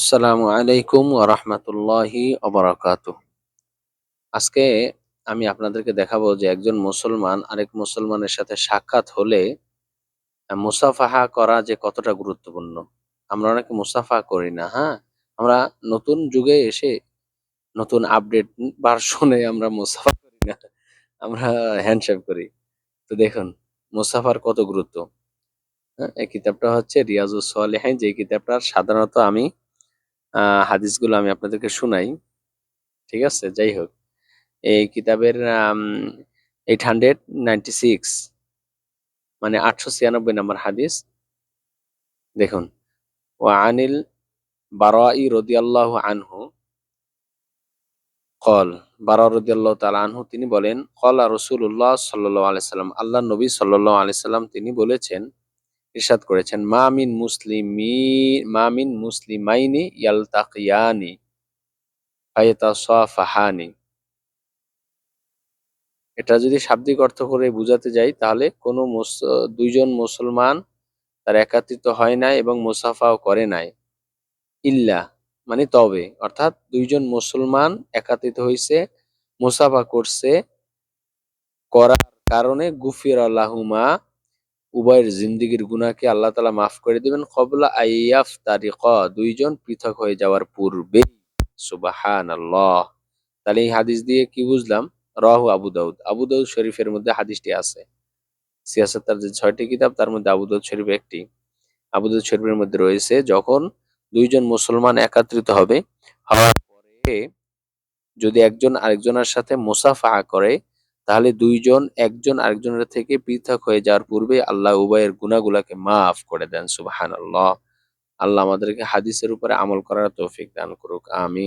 আসসালামু আলাইকুম ওরহমতুল্লাহি অবরাকাত আজকে আমি আপনাদেরকে দেখাবো যে একজন মুসলমান আরেক মুসলমানের সাথে সাক্ষাৎ হলে মুসাফাহা করা যে কতটা গুরুত্বপূর্ণ। আমরা অনেকে মুসাফা করি না হ্যাঁ? আমরা নতুন যুগে এসে নতুন আপডেট ভার্সনে আমরা মুসাফা করি না, আমরা হ্যান্ডশেক করি। তো দেখুন, মুসাফার কত গুরুত্ব। হ্যাঁ এই কিতাবটা হচ্ছে রিয়াজুস সালেহাইন যে কিতাবটা সাধারণত আমি হাদিসগুলো আমি আপনাদেরকে শুনাই। ঠিক আছে? যাই হোক। এই কিতাবের এইট হান্ড্রেড নাইনটি সিক্স মানে আটশো ছিয়ানব্বই নম্বর হাদিস। দেখুন। ও আনিল বারাই রদিয়াল্লাহ আনহু কল বারা রদিয়াল্লাহ তালা আনহু তিনি বলেন, কল আর রসুল্লাহ সাল্লাহ আলাইসাল্লাম আল্লাহ নবী সাল্লাহ আলাইসাল্লাম তিনি বলেছেন ইরশাদ করেছেন মামিন মুসলিমি মামিন মুসলিমাইনি ইয়ালতাকিয়ানি ফায়াতাসাফাহানি এটা যদি শাব্দিক অর্থ করে বুঝাতে যাই, তাহলে কোনো দুইজন মুসলমান তার একাত্রিত হয় নাই এবং মুসাফাও করে নাই। ইল্লা মানে তবে, অর্থাৎ দুইজন মুসলমান একাত্রিত হয়েছে মুসাফা করছে করার কারণে গুফির আল্লাহুমা উভয়ের জিন্দিগির গুনাহকে আল্লাহ তালা মাফ করে দিবেন। কবলা আইয়াফ তারিক দুইজন পৃথক হয়ে যাওয়ার পূর্বে সুবাহান আল্লাহ তাহলে এই হাদিস দিয়ে কি বুঝলাম? রাহু আবু দাউদ। আবু দাউদ শরীফের মধ্যে হাদিসটি আছে। সিয়াসত্তার যে ছয়টি কিতাব, তার মধ্যে আবু দাউদ শরীফ একটি। আবু দাউদ শরীফের মধ্যে রয়েছে, যখন দুইজন মুসলমান একত্রিত হবে, হওয়ার পরে যদি একজন আরেকজনের সাথে মুসাফা করে তাহলে দুইজন, একজন আরেকজনের থেকে পৃথক হয়ে যাওয়ার পূর্বে আল্লাহ উভয়ের গুনাগুলাকে মাফ করে দেন সুবাহান আল্লাহ আল্লাহ আমাদেরকে হাদিসের উপরে আমল করার তৌফিক দান করুক আমি